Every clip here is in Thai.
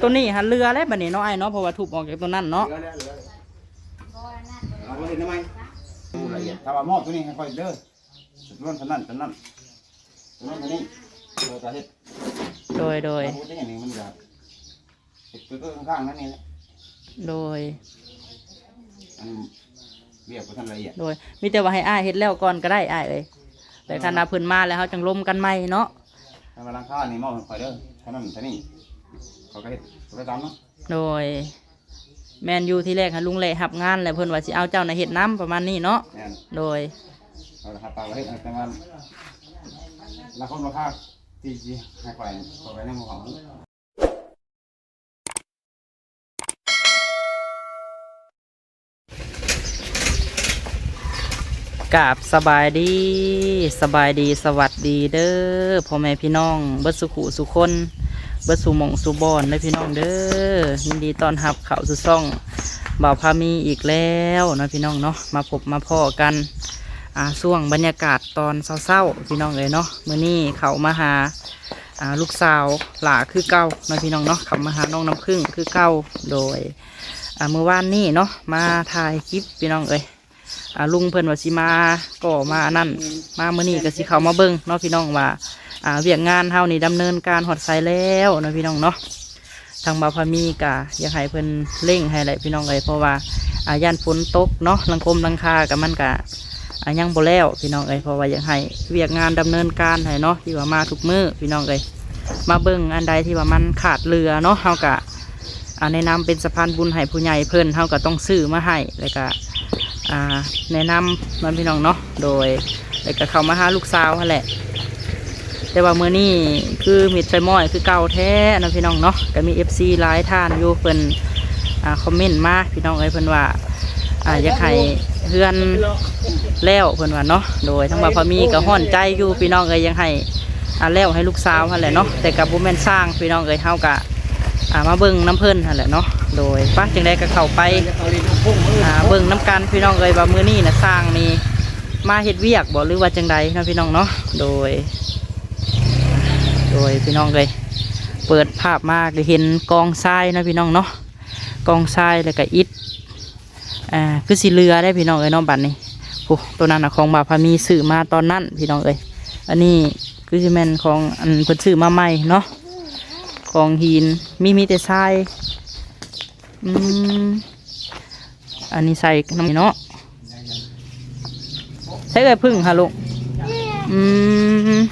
ตัวนี้หันเรือแล้วบัดนี้เนาะไอ้เนาะเพราะว่าถูกออกจากตัวนั้นเนาะเหลือแล้วเหลือแล้วเอาไปเห็นทำไมดูละเอียดถ้าว่ามอบตัวนี้ให้ค่อยเด้อตัวนั้นตัวนั้นตัวนั้นตัวนั้นตัวนี้เราจะเฮ็ดโดยโดยมาดูได้อย่างนี้มันจะเฮ็ดตัวข้างๆนั่นนี่แหละโดย อันเรียกว่าท่านละเอียดโดย มีแต่ว่าให้อ้ายเฮ็ดแล้วก่อนก็ได้อ้ายเอ้ยแต่คันนาเพิ่นมาแล้วเฮาจังล้มกันใหม่เนาะถ้ามาล้างข้านี่มอบให้ค่อยเด้อเท่านั้นเท่านี้ เขาก็เฮ็ดเขาก็ตามเนาะโดย แมนยูที่แรกค่ะลุงเล่หับงานแล้วเพิ่นว่าสิเอาเจ้าในะเฮ็ดน้ำประมาณนี้เนาะแม่นโดยเราจะหาปลาไว้เฮ็ดแต่ว่าราคาราคาที่สิให้ค่อยค่อยไว้ในหมู่ของกราบสบายดีสบายดีสวัสดีเด้อพ่อแม่พี่น้องเบิดสุขุสุคน เบิดสุมองสุบอนได้พี่น้องเด้อยินดีต้อนรับเขาสู่ซ่องบ่าวพามีอีกแล้วนะพี่น้องเนาะมาพบมาพ่อกันอ่าช่วงบรรยากาศตอนเศร้าๆพี่น้องเลยเนาะมื้อนี้เขามาหาอ่าลูกสาวหลาคือเก่านะพี่น้องเนาะเขามาหาน้องน้ำพึ่งคือเก่าโดยอ่าเมื่อวานนี้เนาะมาถ่ายคลิปพี่น้องเอ้ยอ่าลุงเพิ่นว่าสิมาก่อมาอันนั่นมาเมื่อนี้ก็สิเขามาเบิ่งเนาะพี่น้องว่า อ่าเวียกงานเฮานี่ดำเนินการหอดไซแล้วนาะพี่น้องเนาะทางบาพามีกะอยากให้เพิ่นเร่งให้แหละพี่น้องเลยเพราะว่าอาย่านฝนตกเนาะลังคมลังคากับมันกะอายังบ่แล้วพี่น้องเอ้ยเพราะว่าอยากให้เวียกงานดำเนินการให้เนาะที่ว่ามาทุกมือพี่น้องเอ้ยมาเบิ่งอันใดที่ว่ามันขาดเรือเนาะเฮากะอาแนะนำเป็นสะพานบุญให้ผู้ใหญ่เพิ่นเฮาก็ต้องซื้อมาให้แล้วก็อ่าแนะนำน้องพี่น้องเนาะโดยแล้วก็เข้ามาหาลูกสาวแหละ แต่ว่ามื้อนี้คือมิดไฟมอยคือเก่าแท้น้องพี่น้องเนาะก็มี FC หลายท่านอยู่เพิ่นอ่าคอมเมนต์มาพี่น้องเอ้ยเพิ่นว่าอ่าอยากให้เฮือนแล้วเพิ่นว่าเนาะโดยทั้งว่าพอมีก็ฮ้อนใจอยู่พี่น้องเอ้ยยังให้อ่าแล้วให้ลูกสาวนั่นแหละเนาะแต่กับบ่แม่นสร้างพี่น้องเอ้ยเฮาก็อ่ามาเบิ่งน้ำเพิ่นนั่นแหละเนาะโดยป้าจังไดก็เข้าไปอ่าเบิ่งน้ำกันพี่น้องเลยว่ามื้อนี้นะสร้างนี่มาเฮ็ดเวียกบ่หรือว่าจังใดเนาะพี่น้องเนาะโดย โดยพี่น้องเลยเปิดภาพมาก็เห็นกองทรายนะพี่น้องเนาะกองทรายแล้วก็อิฐอ่าคือสีเรือได้พี่น้องเอ้ยน้องบัดนี้โอ้ตัวนั้นนะของบาพามีซื้อมาตอนนั้นพี่น้องเอ้ยอันนี้คือซีเมนของอันเพิ่นซื้อมาใหม่เนาะของหินมีมีแต่ทรายอืมอันนี้ใส่น้ำเนาะใช้เลยพึ่งค่ะลูกอืม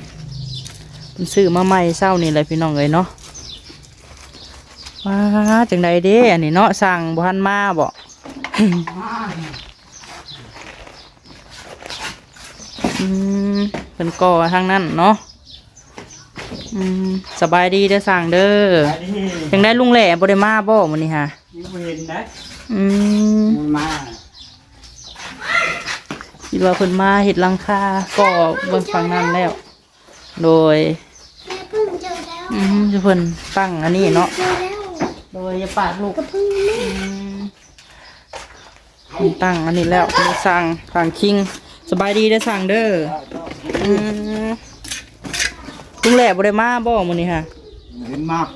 เป็นซื้อมาใหม่เศร้านี่เลยพี่น้องเลยเนาะว้าจังใดเด้อันนี้เนาะสั่งบุหันมาบ่อืมเป็นก่อทางนั้นเนาะอืมสบายดีเด้อสั่งเด้อยังได้ลุงแหล่บ่ได้มาบ่มื้อนี้ฮะยังบ่เห็นนะอืมมันมาคิดว่าเพิ่นมาเห็ดหลังคาก็เบิ่งฝั่งนั้นแล้ว โดยแม่เพิ่งเจ อแล้วอืมจะเพิ่นตั้งอันนี้เนาะเจอแล้วโดยอย่าปาดลูกก็เพิ่งแม่อืมเพิ่นตั้งอันนี้แล้วมีสั่งสั่งคิง สบายดีได้อสั่งเด้ออืมลุงแหล่บ่ได้มาบ่มื้อนี้ค่ะเห็นมาก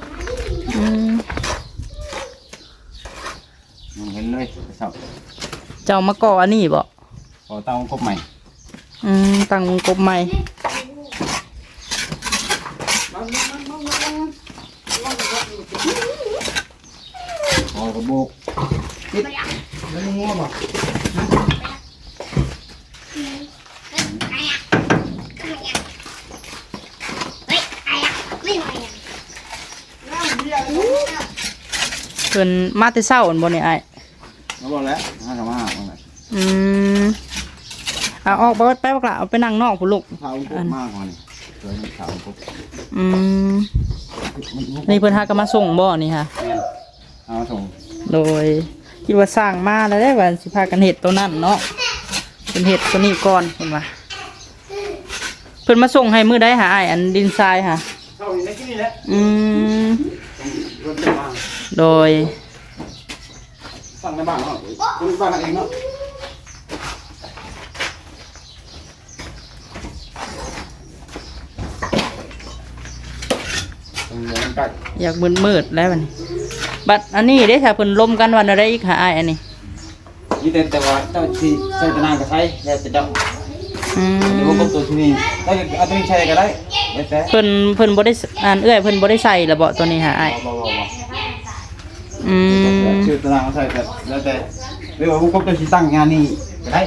อืมเห็นเลยครับเจ้ามาก่ออันนี้บ่พอเตาครบใหม่ อืมตั้งวงกบใหม่ พอก ระโบกแล้วงัวบ่เฮ้ยไอ้อะไม่ไหวอะเพิ่นมาแต่เช้าอันบ่นี่อ้ายมาบอกแล้วห้ากับห้าเอาไงอืมเอาออกไปไปบักละเอาไปนั่งนอกพุ่นลูกเท้าครบมากกว่านี่เคยเท้าครบอืมนี่เพิ่นหาก็มาส่งบ่นี่ค่ะแม่นเอามาส่ง โดยคิดว่าสร้างมาแล้วได้ว่าสิพากันเห็ดตัวนั้นเนาะเป็นเห็ดตัวนี้ก่อนเพิ่นว่าเพิ่นมาส่งให้มือได้หาอ้ายอันดินทรายค่ะเข้าอยู่ในที่นี่แหละอืมรถจะมาโดยสั่งในบ้านเนาะคุณบ้านเองเนาะตรงนี้มันใกล้อยากมืดมืดๆแล้วมัน บัดอันนี้เด้ถ้าเพิ่นล้มกันวันอะไรอีกหาอ้ายอันนี้นี่แต่แต่ว่าเจ้าที่ใช้ตะนางก็ใช้แล้วแต่เจ้าอืเดี๋ยวมผมตัวที่นี่ถ้าเอาตัวนี้ใช้ก็ได้แล้วแต่เพิ่นเพิ่นบ่ได้อ่านเอื้อยเพิ่นบ่ได้ใส่ละบ่ตัวนี้หาอ้ายบ่บ่บ่บ่อืมชื่อตารางเขาใส่แต่แล้วแต่หรือว่าผมก็จะตั้งงานนี่ก็ได้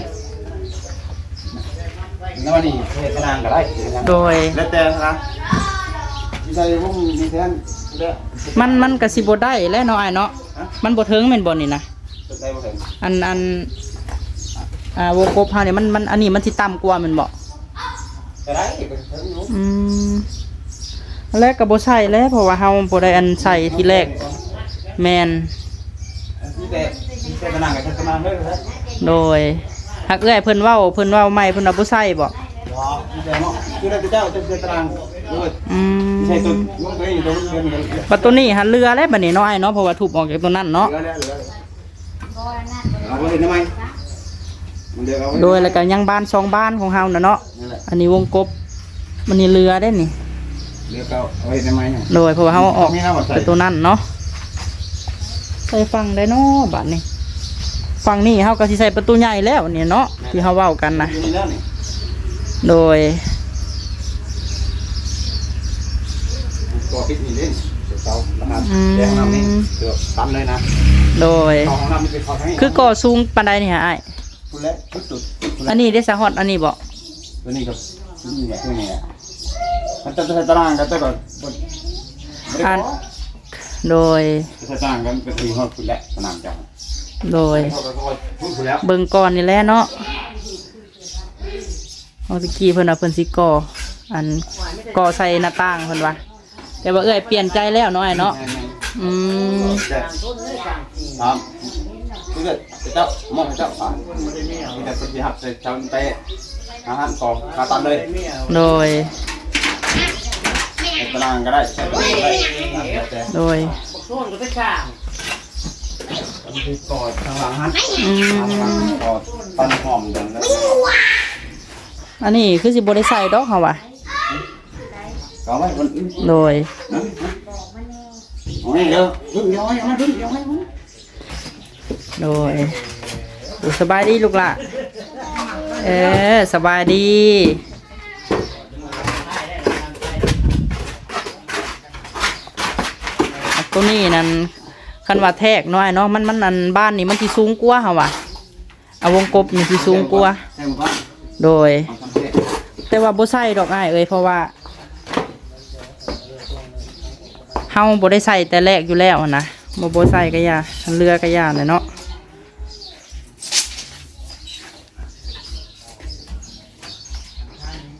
แล้ววันนี้เทตารางก็ได้โดยแล้วแต่นะที่ใส่ผมมีแทน แล้วมันมันก็สิบ่ได้แหล้วเนาะอ้ายเนาะมันบ่ถึงแม่นบ่นี่นะได้บ่เห็นอันอันอ่าวงกบเฮานี่มันมันอันนี้มันสิต่ำกว่าแม่นบ่ก็ได้ก็ถึงอยู่อืมแรกก็บ่ใส่แล้วเพราะว่าเฮาบ่ได้อันใส่ทีแรกแม่นที่แต่ที่แต่ตารางก็ใช้ตารางเลยนะโดยหักเอื้อยเพิ่นเว้าเพิ่นเว้าใหม่เพิ่นว่าบ่ใส่บ่ว้าวที่แต่เนาะคือได้เจ้าจะใช้ตารางด้วย อืมใช้ตัวลงไปอยู่ตรงนี้เหลือบัดตัวนี้หันเรือแล้วบัดนี้เนาะอ้ายเนาะเพราะว่าทุบออกจากตัวนั้นเนาะแล้วเหลือเอาไว้เห็นทำไมมันเดือดเอาไว้โดยแล้วก็ยังบ้านสองบ้านของเฮาน่ะเนาะ นั่นแหละอันนี้วงกบ มันนี่เรือได้นี่เดือดเอาไว้ทำไมเนี่ย โดยเพราะว่าเฮาออกมีน้ำมาใส่ไปตัวนั้นเนาะใส่ฟังได้เนาะบัดนี้ฟังนี่เฮาก็สิใส่ประตูใหญ่แล้วเนี่ยเนาะที่เฮาเว้ากันนะอยู่นี่แล้วนี่โดย ตัวพิษนี่เล่นเสานะครับแดงน้ำนี่เดือดตันเลยนะโดยสองน้ำนี่เป็นข้อทั้งคือก่อสูงปานใดนี่ฮะอ้ายคุณและทุกจุดคุณอัและนนี้ได้สะฮอดอันนี้บ่ตัวนี้ก็นี่แหละตัวนี้แหละมันจะใช้ตารางกันแต่ก่อนบนไม่ได้ขอโดยใช้ตารางกันเป็นทีห้องคุณและสนามจังโดย เขาก็พูดคุณแล้วเบิ่งก่อนนี่แหละเนาะเอาตะกี้เพิ่นว่าเพิ่นสิก่ออันก่อใส่หน้าต่างเพิ่นว่า แต่ว่าเอ้ยเปลี่ยนใจแล้วเนาะอ้ายเนาะอืมครับคือเจ้ามองให้เจ้าอ่านมีแต่คนที่หักใส่ชาวเตะอาหารกองคาตันเลยโดยใช้ตารางก็ได้ใช้ตารางก็ได้แล้วแต่โดยมันคือกอดทางหลังฮะอืทางหลังมกอดปันหอมกันแล้วอันนี้คือสิบ่ได้ใส่ดอกเฮาว่ะ ก็ไว้คนอื่นโดย นะเอาให้เด้อรุ่นย้อยเอามารุ่นย้อยโดยดูสบายดีลูกหล่ะเออสบายดีอันตัวนี้นั่นคันว่าแทกน้อยเนาะมันมันอันบ้านนี่มันที่สูงกว่าเฮาว่ะเอาวงกบนี่ที่สูงกว่าใช่หมดป่ะโดย เอาทำเสร็จแต่ว่าบ่ใส่ดอกอ้ายเอ้ยเพราะว่า เฮาบ่ได้ใส่แต่แรกอยู่แล้วอะนะบ่บ่ใส่ก็ยาเรือก็ยาเลยเนาะ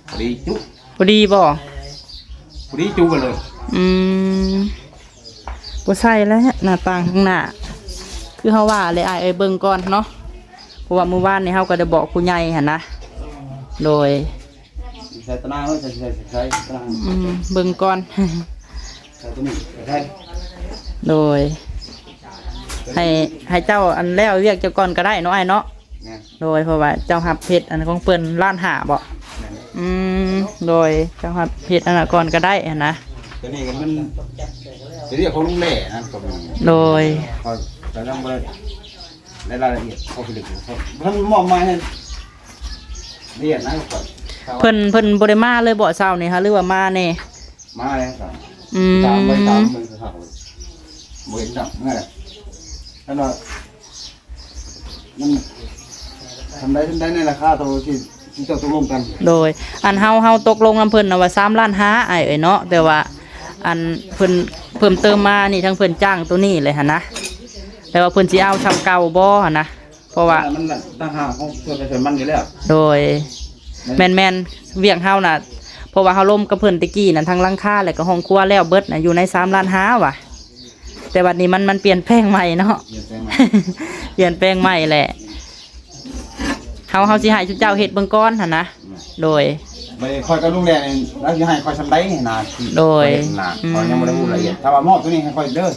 พอดีจุ๊บพอดีบ่พอดีจุ๊บกันเลยอืมบ่ใส่แล้วหน้าต่างข้างหน้าคือเฮาว่าเลยอ้ายเอ้ยเบิ่งก่อนเนาะเพราะว่ามื้อวานนี่เฮาก็ได้บอกผู้ใหญ่หั่นนะโดยใส่ตะนางเลยใส่ใส่ใส่ตะนางอืมเบิ่งก่อน ใส่ตัวนี้ใส่โดย ให้ให้เจ้าอันแล้วเรียกเจ้าก่อนก็ได้เนาะอ้ายเนาะเนี่ยโดยเพราะว่าเจ้าหับเพชรอันของเปิ้นล้านหาบ่อืมโดยเจ้าหับเพชรอันนั้นก่อนก็ได้อะนะตัวนี้ก็มันจะเรียกเขาลุงแหล่นะก็มีโดยเขาจะต้องไปในรายละเอียดเขาผลิตเขาท่านมอบหมายให้ละเอียดนะก่อนเพิ่นเพิ่นบ่ได้มาเลยบ่เช้านี่ฮะหรือว่ามาแน่มาเลยครับ อืมตามไปตามมือเขาบ่เห็นจับเมื่อไหร่แล้วเรามันทำได้ทำได้ในราคาตัวที่ที่เจ้าตกลงกันโดย อันเฮาเฮาตกลงนำเพิ่นน่ะว่า3ล้านห้าอ้ายเอ้ยเนาะแต่ว่า อันเพิ่นเพิ่มเติมมานี่ทั้งเพิ่นจ้างตัวนี้เลยหั่นนะแต่ว่าเพิ่นสิเอาชำเก่าบ่หั่นนะเพราะว่า มันน่ะตั้งหาของตัวกระเสมันอยู่แล้วโดยแมนแมนเวียงเฮาน่ะ เพราะว่าเฮาล่มกับเพิ่นตะกี้นั่นทั้งหลังคาและก็ห้องครัวแล้วเบิดน่ะอยู่ในสามล้านห้าว่ะ แต่บัดนี้มันมันเปลี่ยนแปลงใหม่เนาะ เปลี่ยนแปลงใหม่เปลี่ยนแปลงใหม่แหละเฮาเฮาสิให้ชุดเจ้าเฮ็ดเบิ่งก่อนหั่นนะโดยไปคอยกับลุงแดงนี่แล้วจะให้คอยทำได้นี่นาที่โดยนาคอยยังไม่ได้พูดละเอียดถ้าว่ามอบตัวนี้ให้คอยเด้อ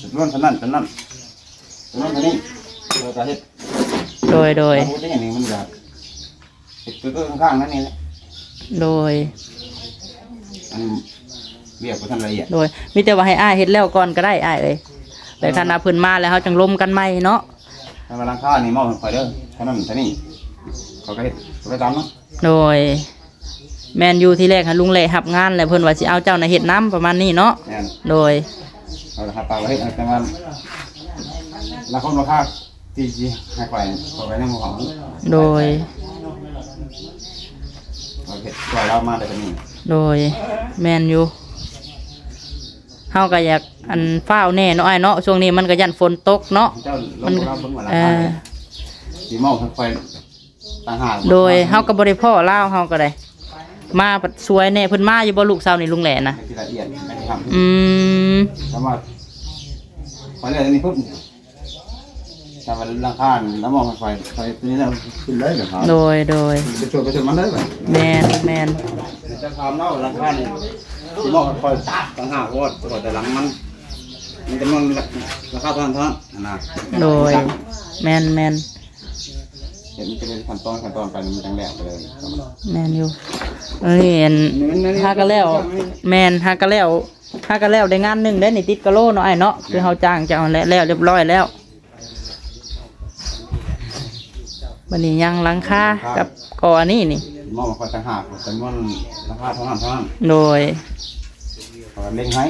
สุดล้วนเท่านั้นเท่านั้นสุดล้วนเท่านี้เราจะเฮ็ดโดยโดยถ้าพูดได้อย่างนี้มันจะเฮ็ดตัวข้างๆนั่นนี่แหละ โดย อันเรียกว่าท่านละเอียดโดยมีแต่ว่าให้อ้ายเฮ็ดแล้วก่อนก็ได้อ้ายเอ้ยแต่คันว่าเพิ่นมาแล้วเฮาจังล้มกันใหม่เนาะถ้ามาลังค่านี่มอบให้ข่อยเด้อเท่านั้นเท่านี้เขาก็เฮ็ดเขาก็ตามเนาะโดย แมนยูที่แรกหันลุงเล่รับงานแล้วเพิ่นว่าสิเอาเจ้าน่ะเฮ็ดน้ำประมาณนี้เนาะแม่นโดยเอาละครับปากไว้เฮ็ดแต่ว่าละคนราคาที่สิให้ข่อยข่อยไว้ในหมู่ของโดยข่อย เฮ็ดข่อยเรามาได้เท่านี้โดยแมนยูเฮาก็อยากอันฟ้าวแน่เนาะไอ้ายเนาะช่วงนี้มันก็ยันฝนตกเนาะ เจ้าลมันงเราเบิ่งว่าราเอคาอสิมอบให้ข่อยต่างหากโดยเฮาก็บ่ได้พ่อลาวเฮาก็ได้ มาปัดสวยแน่เพิ่นมาอยู่บ่ลูกสาวนี่ลุงแหล่นะให้ละเอียดไม่ได้ทำอืมสามารถข่อยเลยอันนี้ปุ๊บ ถ้ามันราคาแล้วมองให้ข่อยข่อยตัวนี้แล้วขึ้นเลยเหรอครับโดยโดยไปชวนไปชวนมันเลยไปแมนแมนจะทำเล่าราคาเนี่ยที่มองให้ข่อยต่างหากว่าตัวแต่หลังมันมันจะมองราคาเท่านั้นเท่านั้นนะโดยแมนแมนเห็นมันจะเป็นขั้นตอนขั้นตอนไปมันจังแหลกไปเลยแมนอยู่เอ้ยอันฮาก็แล้ว แมนฮาก็แล้วฮาก็แล้วได้งานหนึ่งได้ในติดกะโลเนาะไอ้เนาะคือเฮาจ้างจะเอาแล้วแล้วเรียบร้อยแล้ว บันนี้ยังหลังคากับก่ออันนี้นี่มองให้ข่อยต่างหากแต่มันราคาเท่านั้นเท่านั้นโดยข่อยเล่งให้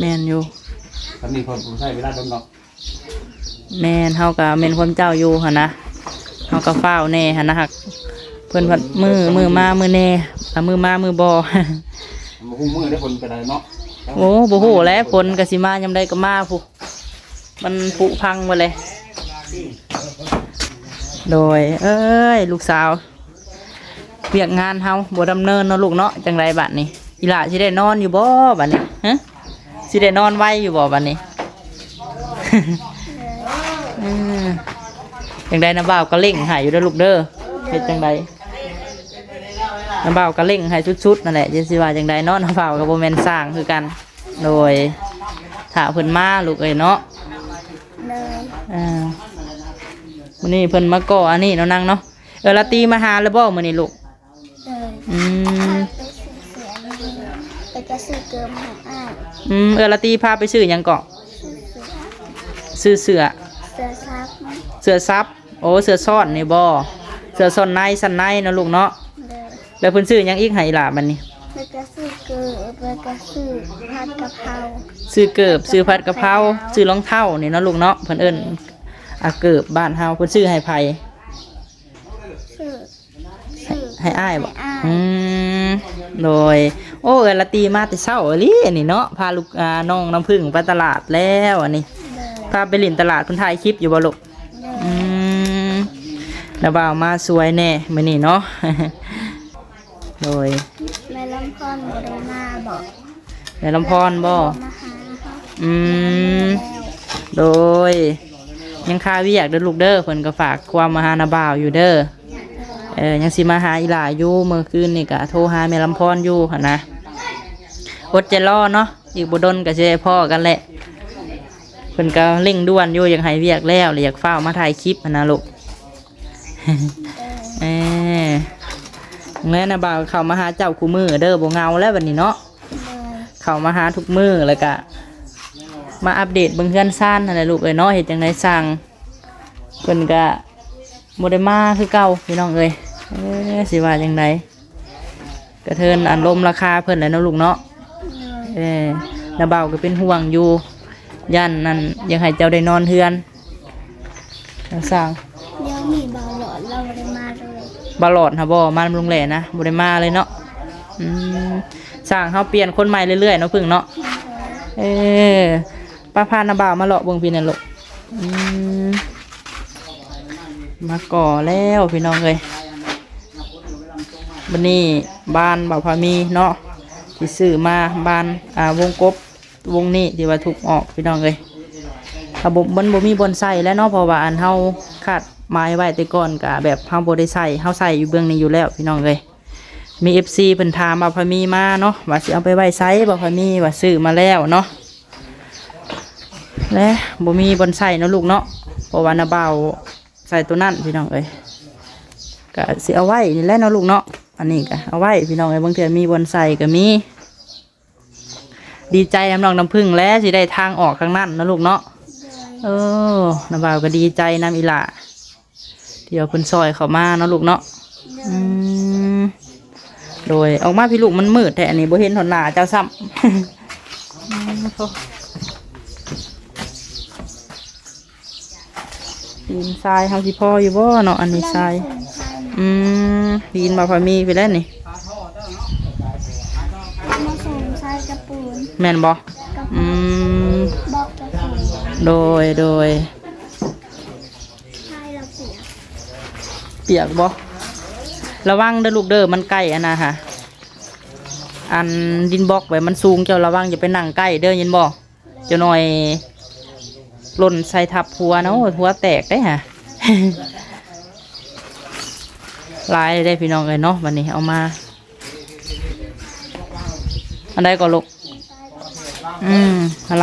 แมนอยู่ตอนนี้คนผู้ใช้เวลาดมดอกแมนเฮาก็แมนความเจ้าอยู่หั่นนะเฮาก็เฝ้าวแน่หั่นนะฮักเพิ่นพัดมือมือมามือแน่อะมือมามือบ่มันหุ้มมือได้คนไปได้เนาะโอ้บ่ฮู้แหล้วฝนก็สิมายามใดก็มาพุมันผุพังหมดเลย โดย เอ้ย ลูกสาวเวียกงานเฮาบ่ดำเนินเนาะลูกเนาะจังไรบัดนี้อีหล่าสิได้นอนอยู่บ่บัดนี้ฮะสิได้นอนไว้อยู่บ่บัดนี้อืมจังใดนะบ่าวก็เล่งใหายอยู่เด้อลูกเด้อเฮ็ดจังใดนะบ่าวก็เล่งใหายชุดๆนั่นแหละจะสิว่าจังใดเนาะนะบ่าวก็บ่แม่นสร้างคือกัน โดยถ้าเพิ่นมาลูกเอ้ยเนาะเลยอ่า มื้อนี้เพิ่นมาก่ออันนี้เนาะนางเนาะเออละตีมาหาแล้วบ่มื้อนี้ลูกเลยอืมไปซื้อเสียงไปกระซื้อเกิมของอ้ายอืมเออละตีพาไปซื้อหยังเกาะซื้อเสือซื้อเสือเสือซับเสือซับโอ้เสือซ่อนนี่บ่เสือซ่อนในสันในเนาะลูกเนาะเลยแล้วเพิ่นซื้อหยังอีกให้ล่ะบัดนี้ ไปกระซื้อเกิมไปกระซื้อผัดกะเพราซื้อเกิบซื้อผัดกะเพราซื้อรองเท้านี่เนาะลูกเนาะเพิ่นเอิ้น อาเกิบบ้านเฮาเพิ่นซื้อให้ไผซื้อซื้อให้อ้ายบ่ให้อ้ายอืมโดย โอ้เออละตีมาแต่เช้าอีหลีอันนี่เนาะพาลูกอ่าน้องน้ำพึ่งไปตลาดแล้วอันนี้เลยพาไปหลินตลาดเพิ่นถ่ายคลิปอยู่บ่ลูกเลยอืมแล้วบ่าวมาสวยแน่มื้อนี้เนาะ โดยแม่ลำพอนบริมาบอกในลำพรบ่มาหาเขาอืม โดย ยังคาวิอยากเด้อลูกเด้อเพิ่นก็ฝากความมาหานาบ่าวอยู่เด้อเออยังสิมาหาอีหลาอยู่เมื่อคืนนี่ก็โทรหาแม่ลำพรอยู่หั่นนะอดใจรอเนาะอีกบ่ดนก็สิได้พ่อกันแหละเพิ่นก็เร่งด่วนอยู่ยากให้เวียกแล้วเลยอยากเฝ้ามาถ่ายคลิปหั่นนะลูกเออแล้วนะบ่าวเข้ามาหาเจ้าคู่มือเด้อบ่เงาแล้วบัดนี้เนาะเลยเข้ามาหาทุกมือแล้วก็ มาอัปเดตเบิ่งเฮือนซ่านนั่นแหละลูกเอ้ยเนาะเฮ็ดจังไดสั่งเพิ่นก็บ่ได้มาคือเก่าพี่น้องเอ้ยเอ้ยสิว่าจังไดกระเทินอันลมราคาเพิ่นแหล้วเนาะลูกเนาะเออนาเบาก็เป็นห่วงอยู่ย่านนั่นยังให้เจ้าได้นอนเฮือนแล้วสั่งเดี๋ยวมีบาหลอดเราบริมาเลยบาลอดฮะบ่มาลุงแหล่นะบ่ได้มาเลยเนาะอืมสร้างเฮาเปลี่ยนคนใหม่เรื่อยๆเนาะพึ่งเนาะเออ ป้าพานาบ่าวมาเลาะเบิ่งพี่นั่นลูกมาก่อแล้วพี่น้องเลยบันนี้บ้านบ่าวพามีเนาะที่ซื้อมาบ้านอ่าวงกบวงนี้ที่ว่าถูกออกพี่น้องเลยถ้าบมันบ่มีบนใส่แล้วเนาะเพราะว่าอันเฮาคาดไม้ไว้แต่ก่อนกะแบบเฮาบ่ได้ใส่เฮาใส่อยู่เบื้องนี้อยู่แล้วพี่น้องเลยมี FC เพิ่นถามบ่าวพามีมาเนาะว่าสิเอาไปไว้ไสบ่าวพามีว่าซื้อมาแล้วเนาะ และบ่มีบอนใส่เนาะลูกเนาะเพราะว่านาเบาใส่ตัวนั่นพี่น้องเอ้ยก็สิเอาไว้นี่แหละเนาะลูกเนาะอันนี้ก็เอาไว้พี่น้องเอ้ยบางเทีมีบอนใส่ก็มี ดีใจน้ำน้องน้ำพึ่งแล้วสิได้ทางออกข้างนั้นนะลูกเนาะเออน้ำบ่าก็ดีใจน้ำอีหล่าเดี๋ยวเพิ่นซอยเข้ามาเนาะลูกเนาะโดอืยมโดยออกมาพี่ลูกมันมืดแต่อันนี้บ่เห็นหนหน้าเจ้าซ้ำ อืมโถ่ ดินทรายเฮาสิพออยู่บ่เนาะอันนี้ทรายสงสัยอืมดินบ่พอมีไปแล้วนี่มาส่งใส่กระปูนแม่นบ่กระอืปูนมบอกกระปูนโดยโดยใช่เราเสียเปียกบ่ระวังเด้อลูกเด้อมันใกล้อันนะค่ะอันดินบล็อกไว้มันสูงเจ้าระวังอย่าไปนั่งใกล้เด้อยินบ่เจ้าหน่อย หล่นใส่ทับหัวเนาะหัวแตกได้ฮะลายได้พี่น้องเลยเนาะวันนี้เอามา อันใดก็ลูกอืม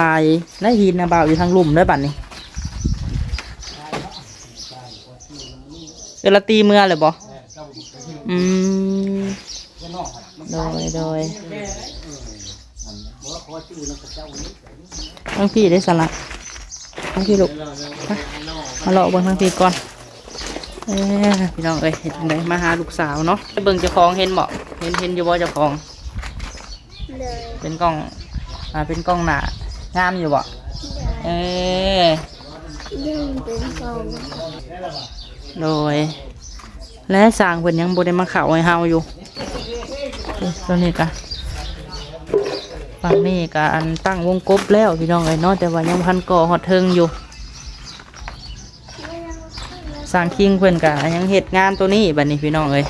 ลายและหินนะบ่าวอยู่ทางลุ่มด้วยบัดนี้เวลาตีเมื่อเลยบ่อืมโดยโดยทั้งพี่ได้สละ ทั้งพี่ลูกไปมาเลาะเบิ่งทั้งพี่ก่อนเอ้ยพี่น้องเอ้ยเห็นไดมาหาลูกสาวเนาะไปเบิ่งเจ้าของเห็นบ่เห็นเห็นอยู่บ่เจ้าของเลยเป็นกล้องอ่าเป็นกล้องหนางามอยู่บ่เออยิ่งเป็นกองโดย และสร้างเพิ่นยังบ่ได้มาเข้าให้เฮาอยู่เอ้ยตัวนี้กะ ฝั่งนี้กะอันตั้งวงกบแล้วพี่น้องเอ้ยเนาะแต่ว่ายังบ่ทันก่อฮอดเทิงอยู่สร้างคิงเพิ่อนกะยังเฮ็ดงานตัวนี้บัดนี้พี่น้องเอ้ย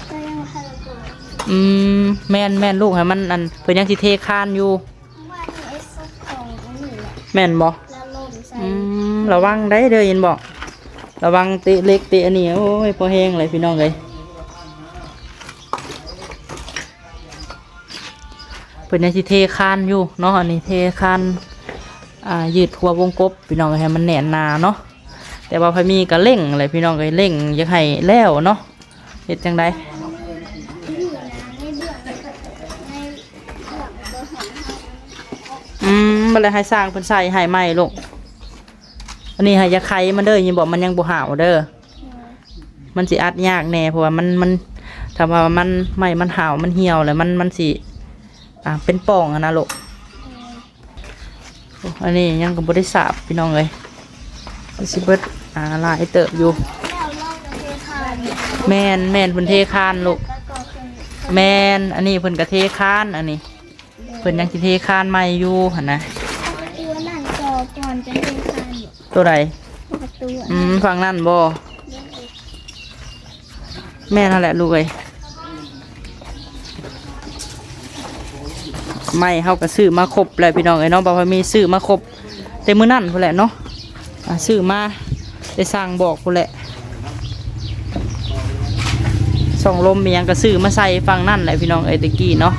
อืมแม่นแม่นลูกให้มันอันเพิ่อนยังสิเทคานอยู่แม่นบ่แล้วลมใส่อืมระวังได้เด้อยินบอกระวังเตะเล็กเตะอันนี้โอ้ยพอแห้งเลยพี่น้องเลย เพิ่นยังสิเทคานอยู่เนาะอันนี้เทคานอ่ายืดทัววงกบพี่น้องให้มันแน่นหนาเนาะแต่ว่าพอมีก็เร่งอะไรพี่น้องก็เร่งอยากให้แล้วเนาะเฮ็ดจังไดอยู่นะในเบื้องในเบื้องตัวของเขาอืมบ่เลยให้สร้างเพิ่นใส่ให้ใหม่ลูกอันนี้ให้ยาไขมันเด้อยินบอกมันยังบ่หาวเด้อมันสิอัดยากแน่เพราะว่ามันมันถ้าว่ามันไม่มันห่าวมันเหี่ยวแล้วมันมันสิ อ่าเป็นป่องอะนะลูกโอ้อันนี้ยังกับบริสาบพี่น้องเลยมันสิเบิดอ่าหลายเติบอยู่แล้วเราจะเททานแมนแมนเพิ่นเทคานลูกแล้วก็เป็นแมนอันนี้เพิ่นกระเทคานอันนี้ เพิ่นยังสิเทคานใหม่อยู่หั่นนะประตูนั่นจอก่อนจะเททานอยู่ตัวใดประตูอืมฝั่งนั่นบ่แม่นั่นแหละลูกเอ้ย ไม่เฮาก็ซื้อมาครบแล้วพี่น้องเอ้ยเนาะบ่ว่ามีซื้อมาครบแต่มื้อนั้นพุ่นแหละเนาะอ่าซื้อมาได้สร้างบอกพุ่นแหละส่องลมมีหยังก็ซื้อมาใส่ฝั่งนั่นแหละพี่น้องเอ้ยตะกี้เนาะ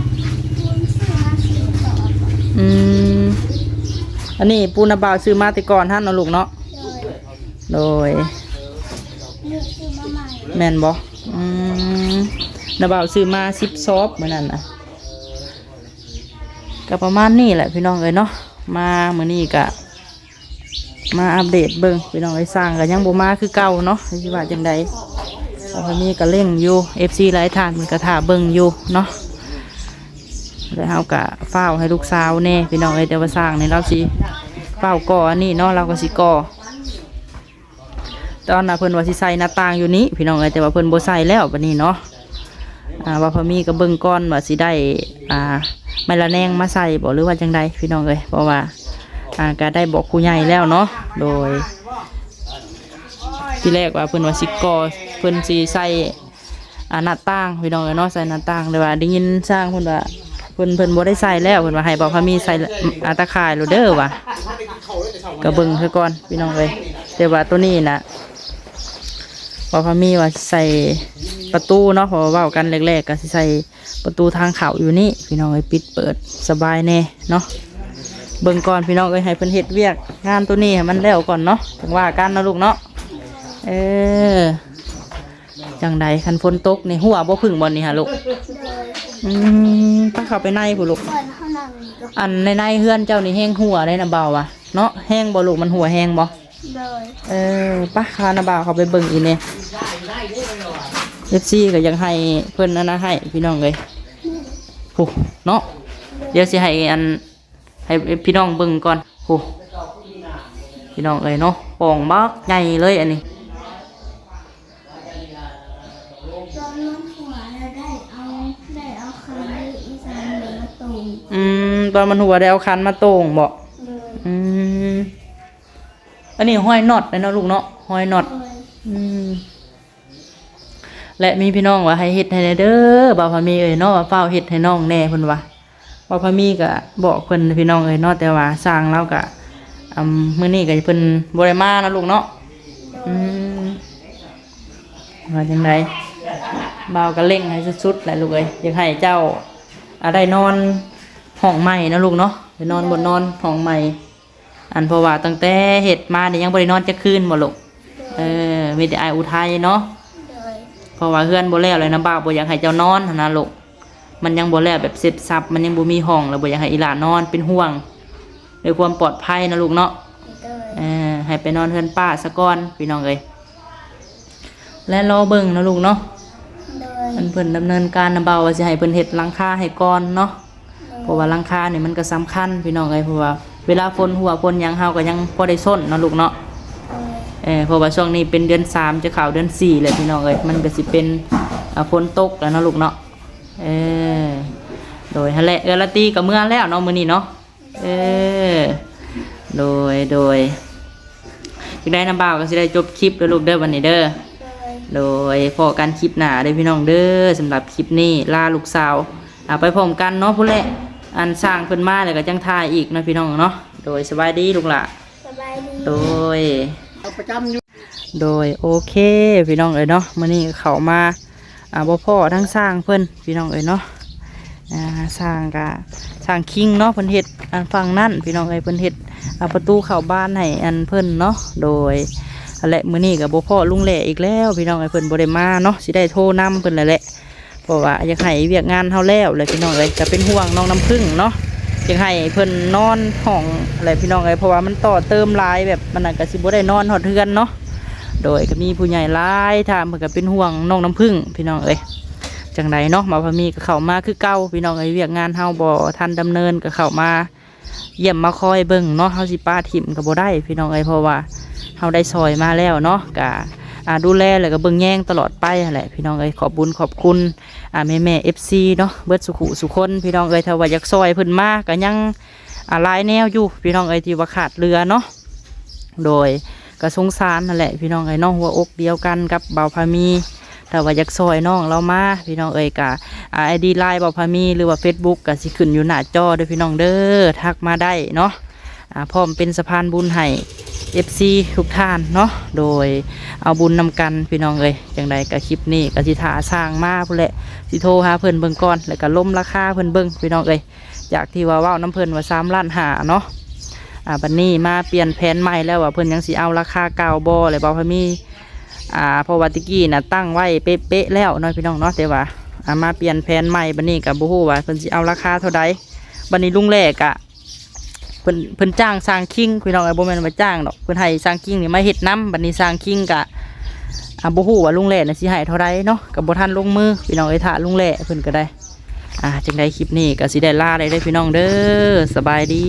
คุณซื้อมาสี่ต่ออืมอันนี้ปูนาบ่าวซื้อมาแต่ก่อนท่านเนาะลูกเนาะเลยโดยนึกซื้อมาใหม่แม่นบ่อืมนาบ่าวซื้อมาสิบซอบเหมือนนั่นนะ ก็ประมาณนี้แหละพี่น้องเอ้ยเนาะมาเมื่อนี้ก็มาอัปเดตเบิ่งพี่น้องเอ้ยสร้างก็ยังบ่มาคือเก่าเนาะสิว่าจังใดตอนนี้ก็เร่งอยู่ FC หลายทานมันก็ท่าเบิ่งอยู่เนาะแล้วเฮาก็เฝ้าให้ลูกสาวแน่พี่น้องเอ้ยแต่ว่าสร้างนี่เราสิเฝ้าก่ออันนี้เนาะเราก็สิก่อตอนน่ะเพิ่นว่าสิใส่หน้าต่างอยู่นี้พี่น้องเอ้ยแต่ว่าเพิ่นบ่ใส่แล้วบัดนี้เนาะ อ่าว่าพอมีก็เบิ่งก่อนว่าสิได้อ่าไม้ละแนงมาใส่บ่หรือว่าจังใดพี่น้องเอ้ยเพราะว่าอ่าก็ได้บอกครูใหญ่แล้วเนาะโดย ที่แรกว่าเพิ่นว่าสิก่อเพิ่นสิใส่อ่าหน้าต่างพี่น้องเอ้ยเนาะใส่หน้าต่างเลยว่าได้ยินสร้างเพิ่นว่าเพิ่นเพิ่นบ่ได้ใส่แล้วเพิ่นว่าให้บอกพอมีใส่อาตาข่ายโลเด้อว่ะก็เบิ่งซะก่อนพี่น้องเอ้ยแต่ว่าตัวนี้น่ะพอพามีว่าใส่ ประตูเนาะเพอเว่ากันแรกๆก็สิใส่ประตูทางเขาอยู่นี่พี่น้องเอ้ยปิดเปิดสบายแน่เนาะเบิ่งก่อนพี่น้องเอ้ยให้เพิ่นเฮ็ดเวียกงานตัวนี้ให้มันแล้วก่อนเนาะถึงว่ากันเนาะลูกเนาะเออจังใดคันฝนตกนี่หัวบ่พึ่งบ่นี่ฮะลูกเลยอืมถ้าเข้าไปในผู้ลูกก่อนเท่านั้นงก็อันในในเฮือนเจ้านี่แห้งหัวได้นะเบาวะเนาะแห้งบ่ลูกมันหัวแห้งบ่เลยเออปะคานาบาวเขาไปเบิ่งอีเนี่ย เอฟซีก็ยังให้เพิ่นนั่นนะให้พี่น้องเลยโหเนาะเดี๋ยวสิให้อันให้พี่น้องเบิ่งก่อนโหพี่น้องเลยเนาะปองบักใหญ่เลยอันนี้ตอนน้องหัวเราได้เอาได้เอาคำนี้อีสานเหนือมาตุ่มอืมตอนมันหัวได้เอาคันมาโต่งบ่เลยอืมอันนี้ห้อยน็อตเลยเนาะลูกเนาะห้อยน็อตเลยอืม และมีพี่น้องว่าให้เฮ็ดให้เด้อบ่าวพามีเอ้ยเนาะว่าเฝ้าเฮ็ดให้น้องแน่เพิ่นว่าบ่าวพามีก็บอกเพิ่นพี่น้องเอ้ยเนาะแต่ว่าสร้างเราก็อืมมื้อนี้ก็เพิ่นบ่ได้มานะลูกเนาะอืมว่าจังไดบ่าวก็เร่งให้สุดๆแหละลูกเอ้ยอยากให้เจ้าอ่าได้นอนห้องใหม่นะลูกเนาะได้นอนบนนอนห้องใหม่อันเพราะว่าตั้งแต่เฮ็ดมานี่ยังบ่ได้นอนจักคืนบ่ลูก เออมีแต่อายอุทัยเนาะ เลยเพราะว่าเฮือนบ่แล้วเลยนะบ่าวบ่อยากให้เจ้านอนหั้นนะลูกมันยังบ่แล้วแบบเสร็จสับมันยังบ่มีห้องแล้วบ่อยากให้อีหลานนอนเป็นห่วงด้วยความปลอดภัยนะลูกเนาะเลยเออให้ไปนอนเฮือนป้าซะก่อนพี่น้องเอ้ยและรอเบิ่งนะลูกเนาะเลยเพิ่นเพิ่นดำเนินการนะบ่าวว่าสิให้เพิ่นเฮ็ดหลังคาให้ก่อนเนาะเพราะว่าหลังคาเนี่ยมันก็สำคัญพี่น้องเอ้ยเพราะว่าเวลาฝนหัวฝนหยังเฮาก็ยังพอได้ส้นเนาะลูกเนาะ เออเพราะว่าช่วงนี้เป็นเดือนสามจะเข้าเดือนสี่เลยพี่น้องเอ้ยมันก็สิเป็นอ่าฝนตกแล้วเนาะลูกเนาะเออโดยฮะแหละเออละตีกับเมื่อแล้วเนาะมื้อนี้เนาะเออโดยโดยอีกได้น้ำบ่าวก็สิได้จบคลิปเด้อลูกเด้อวันนี้เด้อเลยโดยพอกันคลิปหน้าเด้อพี่น้องเด้อสำหรับคลิปนี้ลาลูกสาวอ่าไปพร้อมกันเนาะพุ่นแหละอันสร้างเพิ่นมาแล้วก็จังทายอีกเนาะพี่น้องเนาะโดยสบายดีลูกหล่ะสบายดีโดยเอา ประจำอยู่โดยโอเคพี่น้องเอ๋ยเนาะมื้อนี้เขามาอ่าบ่พ่อทั้งสร้างเพิ่นพี่น้องเอ๋ยเนาะอ่าสร้างกะสร้างคิงเนาะเพิ่นเฮ็ดอันฝั่งนั่นพี่น้องเอ๋ยเพิ่นเฮ็ดอ่าประตูเข้าบ้านให้อันเพิ่นเนาะโดยและมื้อนี้ก็บ่พ่อลุงแหล่อีกแล้วพี่น้องเอ๋ยเพิ่นบ่ได้มาเนาะสิได้โทรนํเพิ่นนั่นแหละเพราะว่าอยากให้เวียกงานเฮาแล้วเลยพี่น้องเอ๋ยก็เป็นห่วงน้องน้ำพึ่งเนาะ อยากให้เพิ่นนอนห้องอะไรพี่น้องเอ๋ยเพราะว่ามันต่อเติมลายแบบมันก็สิบ่ได้นอนฮอดเทือนเนาะโดยก็มีผู้ใหญ่หลายถามเพิ่นก็เป็นห่วงน้องน้ำพึ่งพี่น้องเอ้ยจังใดเนาะมาพามีก็เข้ามาคือเก่าพี่น้องเอ้ยเวียกงานเฮาบ่ทันดำเนินก็เข้ามาเยี่ยมมาคอยเบิ่งเนาะเฮาสิป้าถิ่มก็บ่ได้พี่น้องเอ้ยเพราะว่าเฮาได้ซอยมาแล้วเนาะก็อ่า ดูแลแล้วก็เบิ่งแย่งตลอดไปนั่นแหละพี่น้องเอ้ยขอบบุญขอบคุณอ่าแม่แม่ FC เนาะเบิดสุขุสุคนพี่น้องเอ้ยถ้าว่าอยากซอยเพิ่นมาก็ยังอ่าลายแนวอยู่พี่น้องเอ้ยที่ว่าขาดเรือเนาะโดยก็สงสารนั่นแหละพี่น้องไอ้น้องหัวอกเดียวกันกับเบาพามีแต่ว่าอยากซอยน้องเรามาพี่น้องเอ้ยกะไอดีไลน์เบาพามีหรือว่า Facebook ก็สิขึ้นอยู่หน้าจอเด้อพี่น้องเด้อทักมาได้เนาะอ่าพร้อมเป็นสะพานบุญให้ FC ทุกท่านเนาะโดยเอาบุญนำกันพี่น้องเอ้ยจังใดกับคลิปนี้กสิถาสร้างมาพุ่นแหละสิโทรหาเพิ่นเบิ่งก่อนแล้วก็ล้มราคาเพิ่นเบิ่งพี่น้องเอ้ยจากที่ว่าว้าน้ำเพิ่นว่า3ล้านหาเนาะอ่าบันนี้มาเปลี่ยนแผนใหม่แล้วว่าเพิ่นยังสิเอาราคาเก่าบ่เลยบ่พะมีอ่าพราะว่าตะกี้น่ะตั้งไว้เป๊ะๆแล้วเนาะพี่น้องเนาะแต่ว่าอ่ามาเปลี่ยนแผนใหม่บันนี้ก็บ่ฮู้ว่าเพิ่นสิเอาราคาเท่าใดบันนี้ลุงแรกอะ เพิ่นเพิ่นจ้างสร้างคิงพี่น้องไอ้บ่แม่นว่าจ้างดอกเพิ่นให้สร้างคิงนี่มาเฮ็ดน้ำบัดนี้สร้างคิงกะอ่าบ่ฮู้ว่าลุงแหล่น่ะสิให้เท่าไรเนาะก็บ่ทันลงมือพี่น้องไอ้ท่าลุงแหล่เพิ่นก็ได้อ่าจังไดคลิปนี้ก็สิได้ลาได้เด้อพี่น้องเด้อสบายดี